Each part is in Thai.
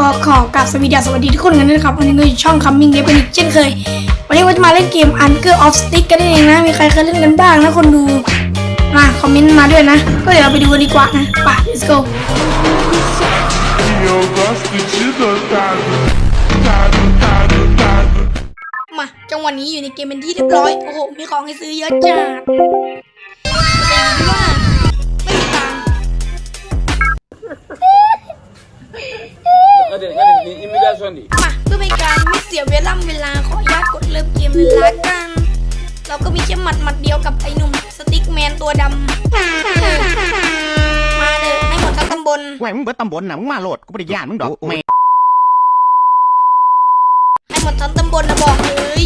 ก็ขอกราบสวัสดีสวัสดีทุกคนกันด้วยนะครับวันนี้ก็อยู่ช่อง Coming Day เป็นอีกเช่นเคย วันนี้ก็จะมาเล่นเกม Anchor of Stick กันเองนะ มีใครเคยเล่นกันบ้างนะคนดู มาคอมเมนต์มาด้วยนะ ก็เดี๋ยวเราไปดูกันดีกว่านะไป let's go มาจังหวะนี้อยู่ในเกมเป็นที่เรียบร้อย โอ้โห มีของให้ซื้อเยอะจัด สียเวลาเวลาขออนุญาตกดเริ่มเกมเลยละกัน เราก็มีแค่หมัดหมัดเดียวกับไอ้หนุ่มสติ๊กแมนตัวดำเออมาเลยให้หมดทั้งตำบลแหวมึงเบิดตำบลนะมึงมาโหลดกูไม่ได้ย่านมึงดอกแม่ให้หมดทั้งตำบลนะบอกเลย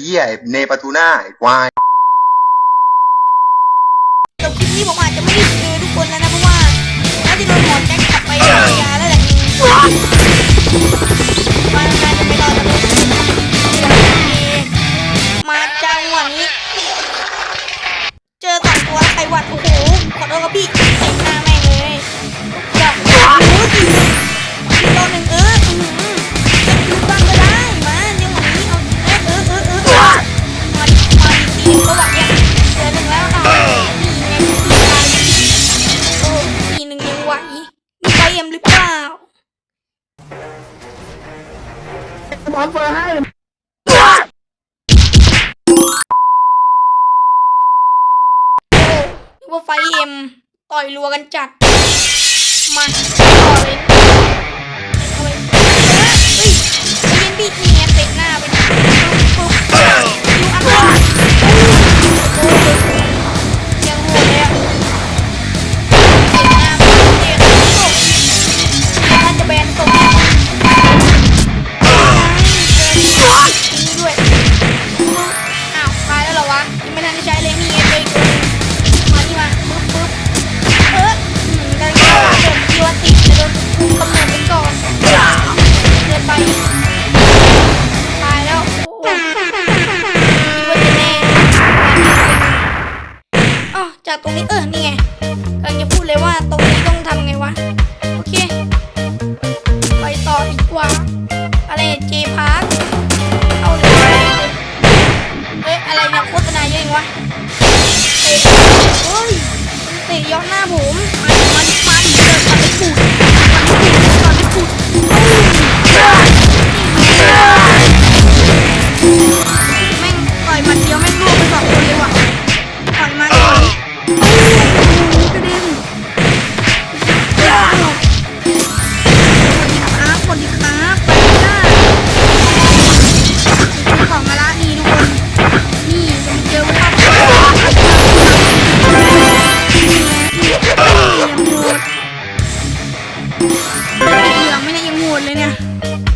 เหี้ยเนปาทูน่าไอ้ควาย จบคลิปนี้ผมอาจจะไม่ได้เจอทุกคนแล้วนะเพราะว่าน่าจะโดนหมอแจ็คขับไปภรรยาแล้วแหละมานานจะไม่รอดแล้วเลยมาจังหวะนี้ เจอสองตัวไขหวัดโอ้โหขอโทษครับพี่ นึกว่าไฟเอ็มต่อยรัวกันจัด มาต่อเลยเอาเลยเฮ้ยเย็นพี่ จากตรงนี้เออนี่ไงกำลังจะพูดเลยว่าตรงนี้ เลยเนี่ย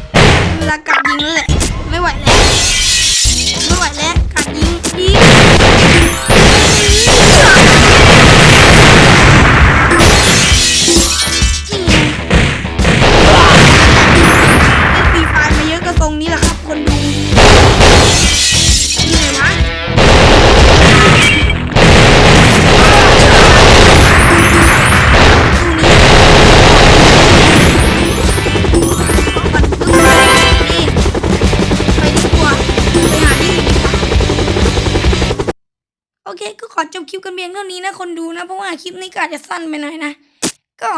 เคก็ขอจบคลิปกันเพียงเท่านี้นะคนดูนะ เพราะว่าคลิปนี้ก็อาจจะสั้นไปหน่อยนะ ก็